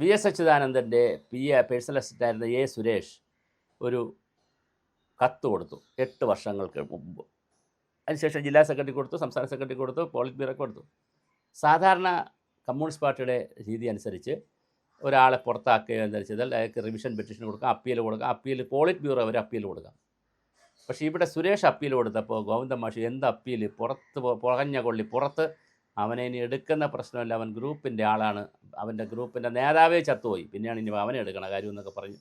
V S അച്യുതാനന്ദന്റെ P A personal അസിസ്റ്റന്റായിരുന്ന A Suresh ഒരു കത്ത് കൊടുത്തു എട്ട് വർഷങ്ങൾക്ക് മുമ്പ്. അതിനുശേഷം ജില്ലാ സെക്രട്ടറി കൊടുത്തു സംസ്ഥാന സെക്രട്ടറി കൊടുത്തു പോളിറ്റ് ബ്യൂറോ കൊടുത്തു. സാധാരണ കമ്മ്യൂണിസ്റ്റ് പാർട്ടിയുടെ രീതി അനുസരിച്ച് ഒരാളെ പുറത്താക്കുക എന്ന് വെച്ചാൽ അയാൾക്ക് റിവിഷൻ പെറ്റീഷൻ കൊടുക്കാം അപ്പീൽ കൊടുക്കാം അപ്പീൽ പോളിറ്റ് ബ്യൂറോ വരെ അപ്പീൽ കൊടുക്കാം. പക്ഷേ ഇവിടെ സുരേഷ് അപ്പീൽ കൊടുത്തപ്പോൾ ഗോവിന്ദ മാഷി എന്ത് അപ്പീൽ പുറത്ത് പുറഞ്ഞ കൊള്ളി പുറത്ത് അവനെ ഇനി എടുക്കുന്ന പ്രശ്നമല്ല അവൻ ഗ്രൂപ്പിന്റെ ആളാണ് അവന്റെ ഗ്രൂപ്പിന്റെ നേതാവേ ചത്തുപോയി. പിന്നെയാണ് ഇനി അവനെ എടുക്കണ കാര്യം എന്നൊക്കെ പറഞ്ഞ്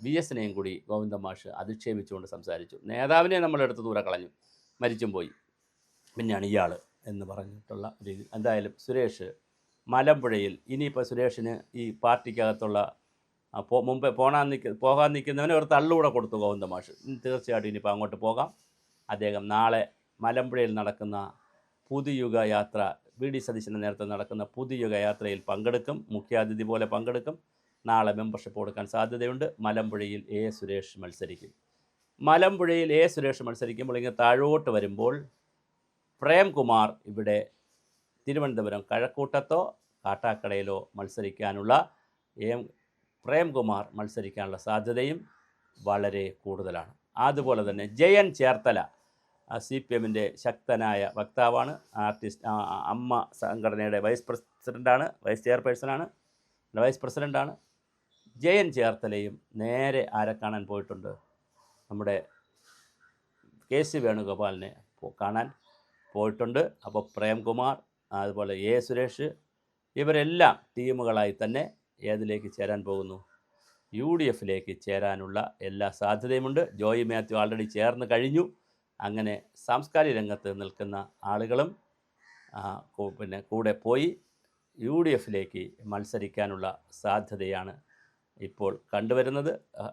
വി എസിനെയും കൂടി ഗോവിന്ദ മാഷ് അധിക്ഷേപിച്ചുകൊണ്ട് സംസാരിച്ചു. നേതാവിനെ നമ്മളെടുത്ത് ദൂരെ കളഞ്ഞു. മരിച്ചും പോയി. പിന്നെയാണ് ഇയാൾ എന്ന് പറഞ്ഞിട്ടുള്ള രീതി എന്തായാലും സുരേഷ് മലമ്പുഴയിൽ ഇനിയിപ്പോൾ സുരേഷിന് ഈ പാർട്ടിക്കകത്തുള്ള മുമ്പേ പോകാൻ നിൽക്ക പോകാൻ നിൽക്കുന്നവന് ഒരു തള്ളുകൂടെ കൊടുത്തു ഗോവിന്ദ മാഷ്. തീർച്ചയായിട്ടും ഇനിയിപ്പോൾ അങ്ങോട്ട് പോകാം. അദ്ദേഹം നാളെ മലമ്പുഴയിൽ നടക്കുന്ന പുതുയുഗ യാത്ര വി ഡി സതീശന്റെ നേരത്തെ നടക്കുന്ന പുതിയുഗ യാത്രയിൽ പങ്കെടുക്കും. മുഖ്യാതിഥി പോലെ പങ്കെടുക്കും. നാളെ മെമ്പർഷിപ്പ് കൊടുക്കാൻ സാധ്യതയുണ്ട്. മലമ്പുഴയിൽ എ സുരേഷ് മത്സരിക്കും. മലമ്പുഴയിൽ എ സുരേഷ് മത്സരിക്കുമ്പോൾ ഇങ്ങനെ താഴോട്ട് വരുമ്പോൾ പ്രേംകുമാർ ഇവിടെ തിരുവനന്തപുരം കഴക്കൂട്ടത്തോ കാട്ടാക്കടയിലോ മത്സരിക്കാനുള്ള എം പ്രേംകുമാർ മത്സരിക്കാനുള്ള സാധ്യതയും വളരെ കൂടുതലാണ്. അതുപോലെ തന്നെ ജയൻ ചേർത്തല സി പി എമ്മിന്റെ ശക്തനായ വക്താവാണ് ആർട്ടിസ്റ്റ് അമ്മ സംഘടനയുടെ വൈസ് പ്രസിഡന്റാണ് വൈസ് ചെയർപേഴ്സണാണ് വൈസ് പ്രസിഡന്റാണ് ജയൻ ചേർത്തലയും നേരെ ആരെ കാണാൻ പോയിട്ടുണ്ട്? നമ്മുടെ കെ സി വേണുഗോപാലിനെ കാണാൻ പോയിട്ടുണ്ട്. അപ്പോൾ പ്രേംകുമാർ അതുപോലെ എ സുരേഷ് ഇവരെല്ലാം ടീമുകളായി തന്നെ ഏതിലേക്ക് ചേരാൻ പോകുന്നു? യു ഡി എഫിലേക്ക് ചേരാനുള്ള എല്ലാ സാധ്യതയുമുണ്ട്. ജോയി മാത്യു ആൾറെഡി ചേർന്ന് കഴിഞ്ഞു. അങ്ങനെ സാംസ്കാരിക രംഗത്ത് നിൽക്കുന്ന ആളുകളും പിന്നെ കൂടെ പോയി യു ഡി എഫിലേക്ക് മത്സരിക്കാനുള്ള സാധ്യതയാണ് ഇപ്പോൾ കണ്ടുവരുന്നത്.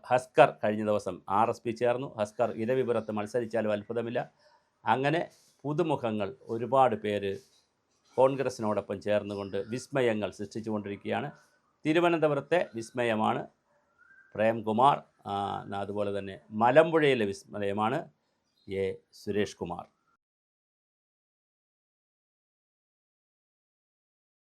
ഹസ്കർ കഴിഞ്ഞ ദിവസം ആർ എസ് പി ചേർന്നു. ഹസ്കർ ഇരവിപുരത്ത് മത്സരിച്ചാലും അത്ഭുതമില്ല. അങ്ങനെ പുതുമുഖങ്ങൾ ഒരുപാട് പേര് കോൺഗ്രസിനോടൊപ്പം ചേർന്നുകൊണ്ട് വിസ്മയങ്ങൾ സൃഷ്ടിച്ചുകൊണ്ടിരിക്കുകയാണ്. തിരുവനന്തപുരത്തെ വിസ്മയമാണ്. പ്രേംകുമാർ അതുപോലെ തന്നെ മലമ്പുഴയിലെ വിസ്മയമാണ്. എ സുരേഷ് കുമാർ.